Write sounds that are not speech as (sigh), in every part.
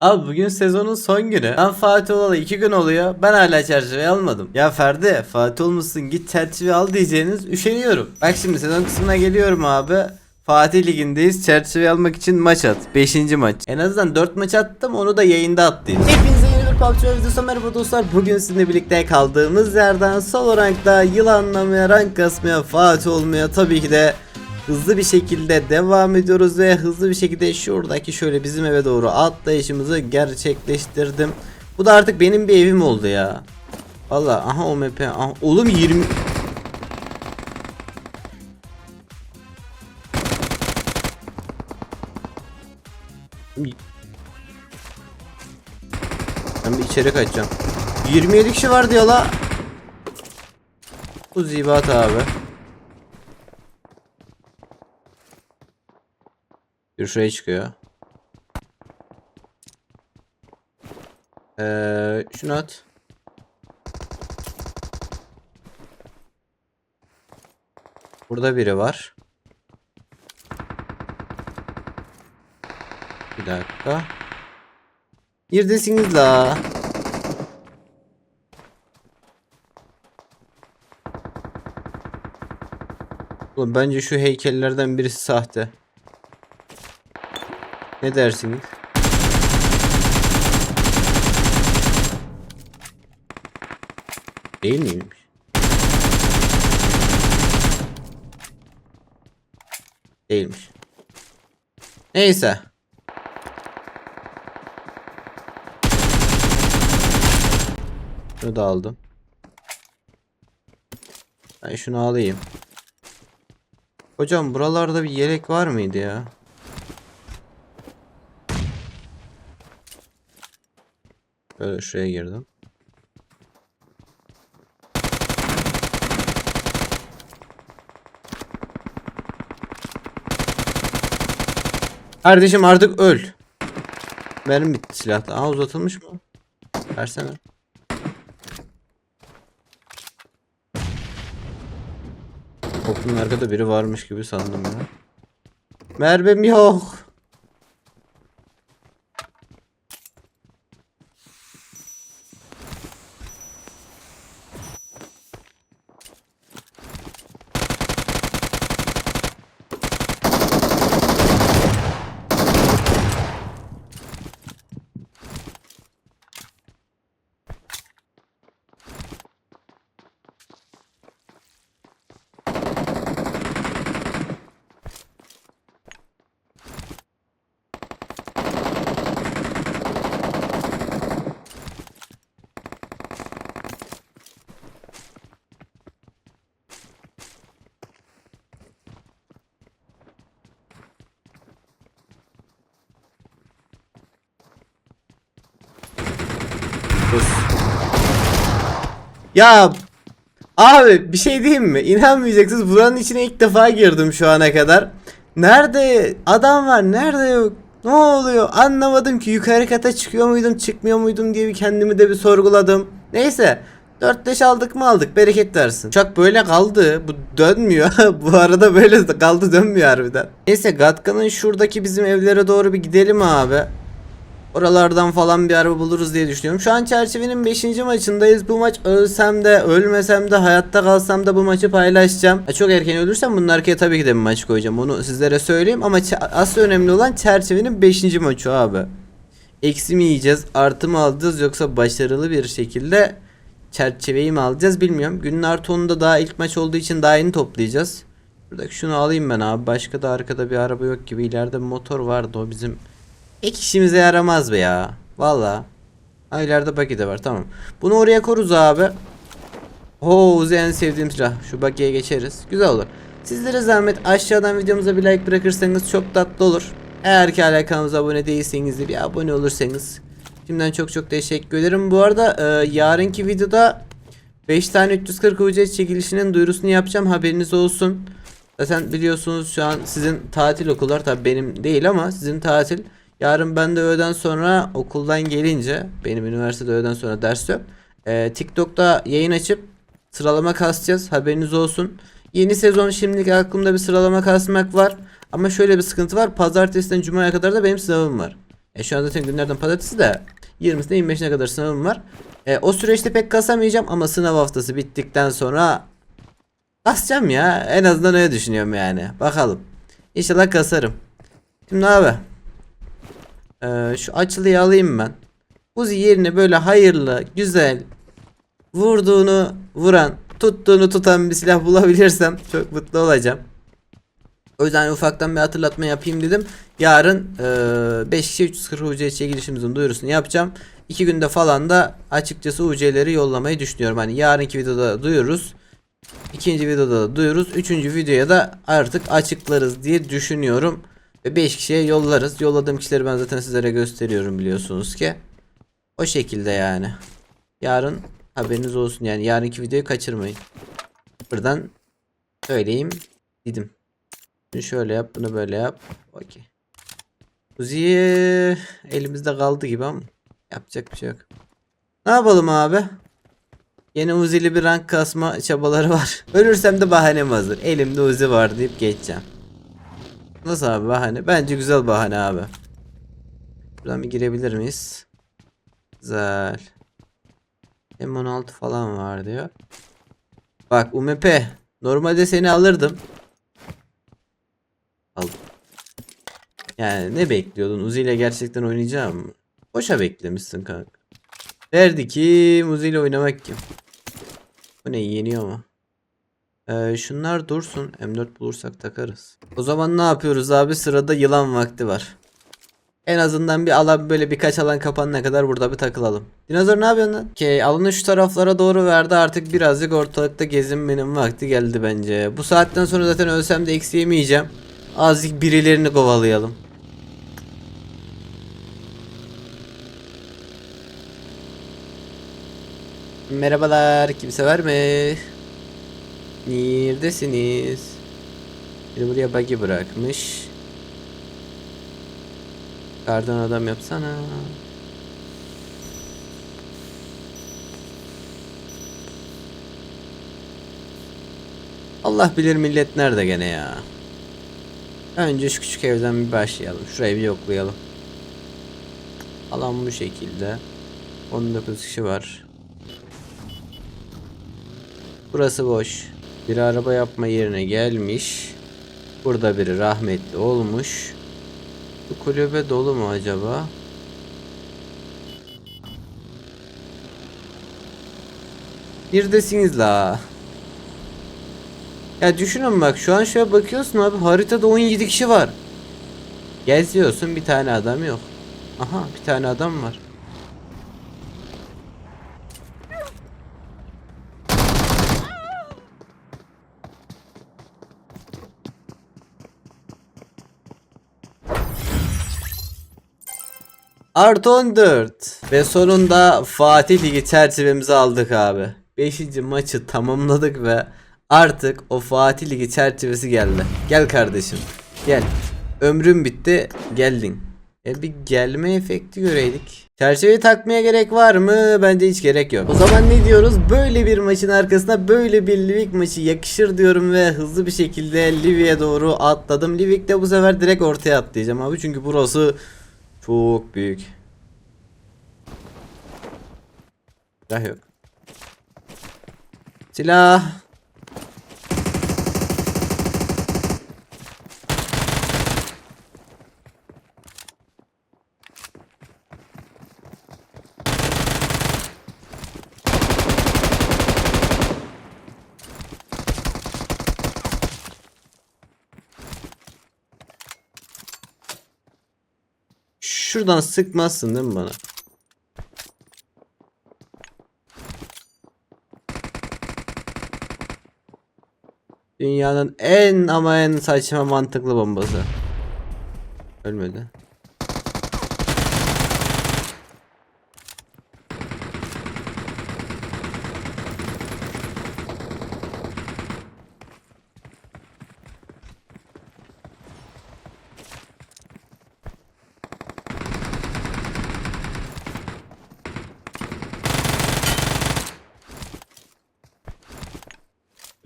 Abi bugün sezonun son günü. Ben Fatih olalı 2 gün oluyor. Ben hala çerçeve almadım. Ya Ferdi Fatih olmuşsun git çerçeve al diyeceğiniz üşeniyorum. Bak şimdi sezon kısmına geliyorum abi. Fatih Ligi'ndeyiz. Çerçeve almak için maç at. 5. maç. En azından 4 maç attım onu da yayında attım. Hepinize yeni bir PUBG videosu merhaba dostlar. Bugün sizinle birlikte kaldığımız yerden solo rankta yılanlamaya, rank kasmaya, Fatih olmaya tabii ki de hızlı bir şekilde devam ediyoruz ve hızlı bir şekilde şuradaki şöyle bizim eve doğru atlayışımızı gerçekleştirdim. Bu da artık benim bir evim oldu ya. Valla aha OMP aha, oğlum 20 Ben bir içeri kaçacağım. 27 kişi var diyor la. Bu zibat abi. Bir şuraya çıkıyor. Ee, şunu at. Burada biri var. Bir dakika. Neredesiniz la? Ulan bence şu heykellerden birisi sahte. Ne dersiniz? Değil miymiş? Değilmiş. Neyse. Şunu da aldım. Ben şunu alayım. Hocam buralarda bir yelek var mıydı ya? Böyle şuraya girdim. Kardeşim artık öl. Benim bitti silahla. Aa uzatılmış mı? Versene. Okulun arkada biri varmış gibi sandım ya. Mermim yok. Ya abi bir şey diyeyim mi? İnanmayacaksınız buranın içine ilk defa girdim şu ana kadar. Nerede adam var nerede yok? Ne oluyor? Anlamadım ki yukarı kata çıkıyor muydum çıkmıyor muydum diye bir kendimi de bir sorguladım. Neyse 4-5 aldık mı aldık bereket versin. Uçak böyle kaldı bu dönmüyor. (laughs) bu arada böyle kaldı dönmüyor harbiden. Neyse Gatka'nın şuradaki bizim evlere doğru bir gidelim abi. Oralardan falan bir araba buluruz diye düşünüyorum. Şu an çerçevenin 5. maçındayız. Bu maç ölsem de ölmesem de hayatta kalsam da bu maçı paylaşacağım. Ha, Çok erken ölürsem bunun arkaya tabii ki de bir maç koyacağım. Onu sizlere söyleyeyim ama asıl önemli olan çerçevenin 5. maçı abi. Eksi mi yiyeceğiz artı mı alacağız yoksa başarılı bir şekilde çerçeveyi mi alacağız bilmiyorum. Günün artı 10'da daha ilk maç olduğu için daha yeni toplayacağız. Buradaki şunu alayım ben abi. Başka da arkada bir araba yok gibi. İleride motor vardı o bizim Ek işimize yaramaz be ya. Valla. Ha ileride de var tamam. Bunu oraya koruz abi. Oo Uzi en sevdiğim silah. Şu buggy'ye geçeriz. Güzel olur. Sizlere zahmet aşağıdan videomuza bir like bırakırsanız çok tatlı olur. Eğer ki hala kanalımıza abone değilseniz de bir abone olursanız. Şimdiden çok çok teşekkür ederim. Bu arada e, yarınki videoda 5 tane 340 ücret çekilişinin duyurusunu yapacağım. Haberiniz olsun. Zaten biliyorsunuz şu an sizin tatil okullar tabi benim değil ama sizin tatil. Yarın ben de öğleden sonra okuldan gelince benim üniversitede öğleden sonra ders yok. Ee, TikTok'ta yayın açıp sıralama kasacağız. Haberiniz olsun. Yeni sezon şimdilik aklımda bir sıralama kasmak var. Ama şöyle bir sıkıntı var. Pazartesiden cumaya kadar da benim sınavım var. E şu an zaten günlerden pazartesi de 20'sine 25'ine kadar sınavım var. E, o süreçte pek kasamayacağım ama sınav haftası bittikten sonra kasacağım ya. En azından öyle düşünüyorum yani. Bakalım. İnşallah kasarım. Şimdi abi. E, şu açılıyı alayım ben. Uzi yerine böyle hayırlı, güzel, vurduğunu vuran, tuttuğunu tutan bir silah bulabilirsem çok mutlu olacağım. O yüzden ufaktan bir hatırlatma yapayım dedim. Yarın 5 kişi 340 UC çekilişimizin duyurusunu yapacağım. 2 günde falan da açıkçası UC'leri yollamayı düşünüyorum. Hani yarınki videoda duyururuz. ikinci videoda da duyururuz. Üçüncü videoya da artık açıklarız diye düşünüyorum. Ve 5 kişiye yollarız. Yolladığım kişileri ben zaten sizlere gösteriyorum biliyorsunuz ki. O şekilde yani. Yarın haberiniz olsun yani yarınki videoyu kaçırmayın. Buradan söyleyeyim dedim. Bunu şöyle yap bunu böyle yap. Okey. Uzi elimizde kaldı gibi ama yapacak bir şey yok. Ne yapalım abi? Yine Uzi'li bir rank kasma çabaları var. (laughs) Ölürsem de bahanem hazır. Elimde Uzi var deyip geçeceğim. Nasıl abi bahane? Bence güzel bahane abi. Buradan bir girebilir miyiz? Güzel. M16 falan var diyor. Bak UMP. Normalde seni alırdım. Aldım. Yani ne bekliyordun? Uzi ile gerçekten oynayacağım mı? Boşa beklemişsin kanka. Derdi ki Uzi ile oynamak kim? Bu ne yeniyor mu? Ee, şunlar dursun. M4 bulursak takarız. O zaman ne yapıyoruz abi? Sırada yılan vakti var. En azından bir alan böyle birkaç alan kapanana kadar burada bir takılalım. Dinozor ne yapıyorsun lan? Okey alanı şu taraflara doğru verdi artık birazcık ortalıkta gezinmenin vakti geldi bence. Bu saatten sonra zaten ölsem de eksi yemeyeceğim. Azıcık birilerini kovalayalım. Merhabalar kimse var mı? Neredesiniz? Biri buraya buggy bırakmış. Kardan adam yapsana. Allah bilir millet nerede gene ya. Önce şu küçük evden bir başlayalım. Şurayı bir yoklayalım. Alan bu şekilde. 19 kişi var. Burası boş. Bir araba yapma yerine gelmiş. Burada biri rahmetli olmuş. Bu kulübe dolu mu acaba? Neredesiniz la? Ya düşünün bak şu an şöyle bakıyorsun abi haritada 17 kişi var. Geziyorsun bir tane adam yok. Aha bir tane adam var. Artı 14. Ve sonunda Fatih Ligi çerçevemizi aldık abi. 5. maçı tamamladık ve artık o Fatih Ligi çerçevesi geldi. Gel kardeşim. Gel. Ömrüm bitti. Geldin. E bir gelme efekti göreydik. Çerçeveyi takmaya gerek var mı? Bence hiç gerek yok. O zaman ne diyoruz? Böyle bir maçın arkasına böyle bir Livik maçı yakışır diyorum ve hızlı bir şekilde Livik'e doğru atladım. Livik'te bu sefer direkt ortaya atlayacağım abi. Çünkü burası çok büyük. Silah yok. Silah. Şuradan sıkmazsın değil mi bana? Dünyanın en ama en saçma mantıklı bombası. Ölmedi.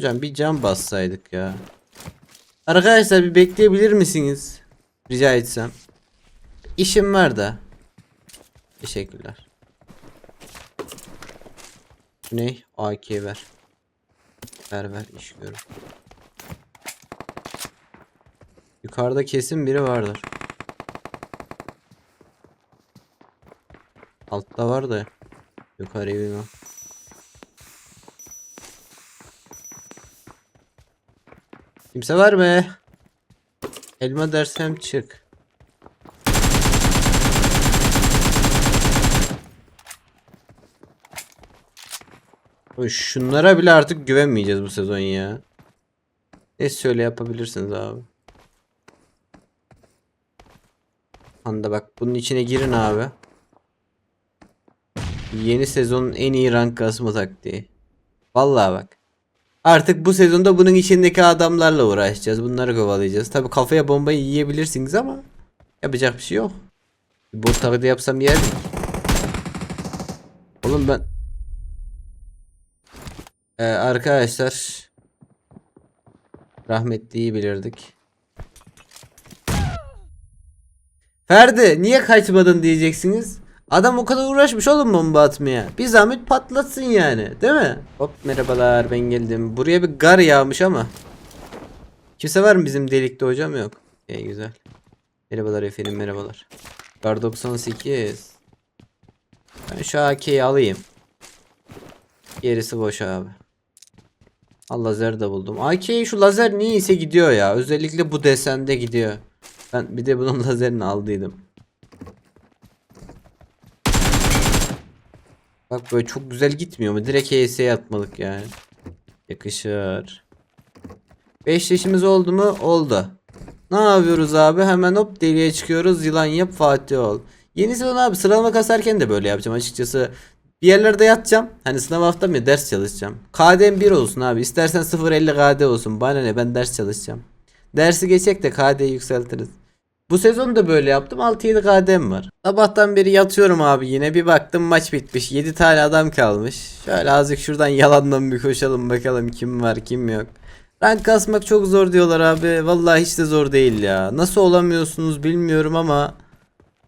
Hocam bir cam bassaydık ya. Arkadaşlar bir bekleyebilir misiniz? Rica etsem. İşim var da. Teşekkürler. Ne? AK ver. Ver ver iş görür. Yukarıda kesin biri vardır. Altta var da yukarıya bilmem. Kimse var mı? Elma dersem çık. Şunlara bile artık güvenmeyeceğiz bu sezon ya. Ne söyle yapabilirsiniz abi. Anda bak bunun içine girin abi. Yeni sezonun en iyi rank kasma taktiği. Vallahi bak. Artık bu sezonda bunun içindeki adamlarla uğraşacağız. Bunları kovalayacağız. Tabi kafaya bombayı yiyebilirsiniz ama yapacak bir şey yok. Bot taklidi yapsam yer miyim? Oğlum ben ee, arkadaşlar rahmetliyi bilirdik. Ferdi niye kaçmadın diyeceksiniz. Adam o kadar uğraşmış oğlum bomba atmaya. Bir zahmet patlatsın yani değil mi? Hop merhabalar ben geldim. Buraya bir gar yağmış ama. Kimse var mı bizim delikte hocam yok. İyi güzel. Merhabalar efendim merhabalar. Gar 98. Ben şu AK'yi alayım. Gerisi boş abi. Al lazer de buldum. AK'yi şu lazer niyeyse gidiyor ya. Özellikle bu desende gidiyor. Ben bir de bunun (laughs) lazerini aldıydım. Bak böyle çok güzel gitmiyor mu? Direkt HS'ye atmalık yani. Yakışır. 5 yaşımız oldu mu? Oldu. Ne yapıyoruz abi? Hemen hop deliğe çıkıyoruz. Yılan yap Fatih ol. Yeni sezon abi sıralama kasarken de böyle yapacağım açıkçası. Bir yerlerde yatacağım. Hani sınav haftam ya ders çalışacağım. KD'm 1 olsun abi. İstersen 0.50 KD olsun. Bana ne ben ders çalışacağım. Dersi geçecek de KD'yi yükseltiriz. Bu sezon da böyle yaptım. 6-7 KD'm var. Sabahtan beri yatıyorum abi yine. Bir baktım maç bitmiş. 7 tane adam kalmış. Şöyle azıcık şuradan yalandan bir koşalım bakalım kim var kim yok. Rank kasmak çok zor diyorlar abi. Vallahi hiç de zor değil ya. Nasıl olamıyorsunuz bilmiyorum ama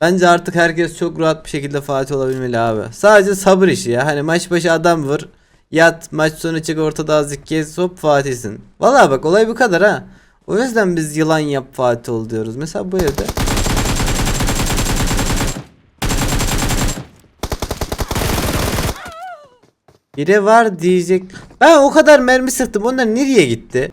bence artık herkes çok rahat bir şekilde Fatih olabilmeli abi. Sadece sabır işi ya. Hani maç başı adam vur. Yat maç sonu çık ortada azıcık kez hop Fatih'sin. Vallahi bak olay bu kadar ha. O yüzden biz yılan yap Fatih ol diyoruz. Mesela bu evde. Biri var diyecek. Ben o kadar mermi sıktım. Onlar nereye gitti?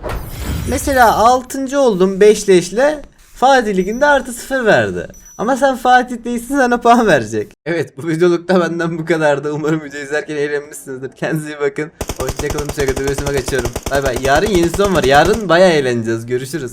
Mesela 6. oldum 5 leşle. Fatih Ligi'nde artı 0 verdi. Ama sen Fatih değilsin sana puan verecek. Evet bu videolukta benden bu kadardı. Umarım videoyu izlerken eğlenmişsinizdir. Kendinize iyi bakın. Hoşçakalın. Hoşçakalın. Kaçıyorum. Bay bay. Yarın yeni son var. Yarın bayağı eğleneceğiz. Görüşürüz.